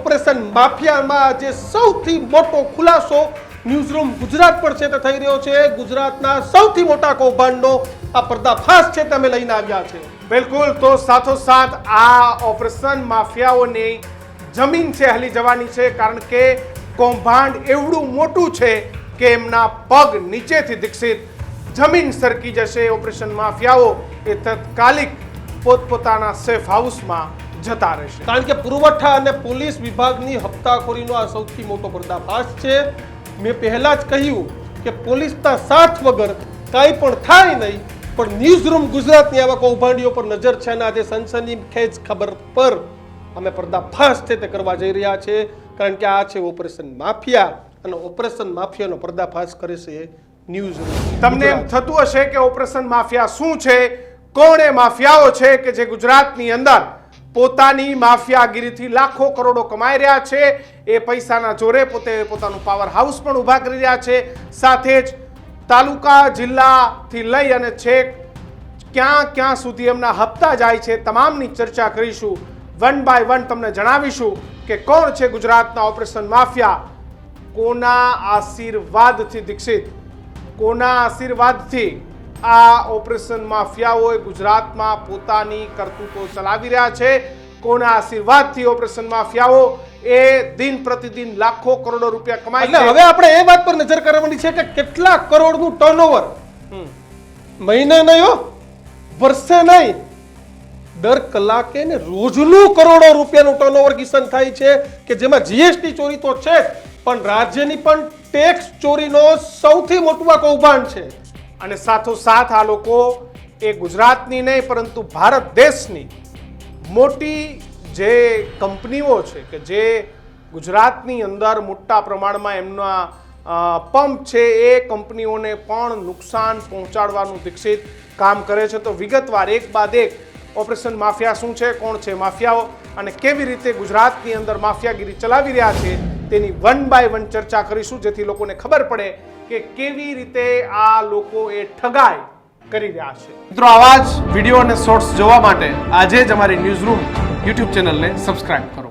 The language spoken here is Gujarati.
ઓપરેશન માફિયામાં આજે સૌથી મોટો ખુલાસો ન્યૂઝરૂમ ગુજરાત પર છે તે થઈ રહ્યો છે. ગુજરાતના સૌથી મોટા કૌભાંડનો આ પર્દાફાશ છે તમે લઈને આવ્યા છે. બિલકુલ, તો સાથોસાથ આ ઓપરેશન માફિયાઓની જમીન છે, હલી જવાની છે, કારણ કે કૌભાંડ એવડું મોટું છે કે એમના પગ નીચેથી દીક્ષિત જમીન સરકી જશે. ઓપરેશન માફિયાઓ એ તત્કાલિક પોતપોતાના સેફ હાઉસમાં જતા રહેશે. કારણ કે પુરવઠા અને પોલીસ વિભાગની હપ્તાખોરીનો આ સૌથી મોટો પર્દાફાશ છે. મેં પહેલા જ કહ્યું કે પોલીસના સાથ વગર કાંઈ પણ થાય નહીં પણ ન્યૂઝરૂમ ગુજરાતની આવા કૌભાંડીઓ પર નજર છે અને આજે સનસનીખેજ ખબર પર અમે પર્દાફાશ છે તે કરવા જઈ રહ્યા છે. કારણ કે આ છે ઓપરેશન માફિયા અને ઓપરેશન માફિયાનો પર્દાફાશ કરે છે ન્યૂઝરૂમ તમને એમ થતું હશે કે ઓપરેશન માફિયા શું છે? કોણે માફિયાઓ છે કે જે ગુજરાતની અંદર પોતાની માફિયાગીરીથી લાખો કરોડો કમાઈ રહ્યા છે. એ પૈસાના જોરે પોતે પોતાનું પાવર હાઉસ પણ ઊભા કરી રહ્યા છે. સાથે જ તાલુકા, જિલ્લાથી લઈ અને છેક ક્યાં ક્યાં સુધી એમના હપ્તા જાય છે તમામની ચર્ચા કરીશું. વન બાય વન તમને જણાવીશું કે કોણ છે ગુજરાતના ઓપરેશન માફિયા? કોના આશીર્વાદથી દીક્ષિત? કોના આશીર્વાદથી? આ ઓપરેશન માફિયાઓએ ગુજરાતમાં પોતાની કરતૂતો ચલાવી રહ્યા છે. કોના આશીર્વાદથી ઓપરેશન માફિયાઓ એ દિન પ્રતિદિન લાખો કરોડો રૂપિયા કમાય એટલે છે? હવે આપણે એ વાત પર નજર કરવાની છે કે કેટલા કરોડનું ટર્નઓવર મહિને નહીં વર્ષે નહીં. દર કલાકે ને રોજનું કરોડો રૂપિયાનું ટર્નઓવર કિસન થાય છે કે જેમાં જીએસટી ચોરી તો છે પણ રાજ્યની પણ ટેક્સ ચોરીનો સૌથી મોટું આ કૌભાંડ છે. અને સાથોસાથ આ લોકો એ ગુજરાતની નહીં, પરંતુ ભારત દેશની મોટી જે કંપનીઓ છે કે જે ગુજરાતની અંદર મોટા પ્રમાણમાં એમના પંપ છે, એ કંપનીઓને પણ નુકસાન પહોંચાડવાનું દીક્ષિત કામ કરે છે. તો વિગતવાર એક બાદ એક ઓપરેશન માફિયા શું છે, કોણ છે માફિયાઓ? અને કેવી રીતે ગુજરાતની અંદર માફિયાગીરી ચલાવી રહ્યા છે, તેની વન બાય વન ચર્ચા કરીશું, જેથી લોકોને ખબર પડે કે કેવી રીતે આ લોકો એ ઠગાય કરી રહ્યા છે. મિત્રો, આવા જ વીડિયો અને શોર્ટ્સ જોવા માટે આજે જ અમારી ન્યૂઝ રૂમ યુટ્યુબ ચેનલને સબસ્ક્રાઇબ કરો.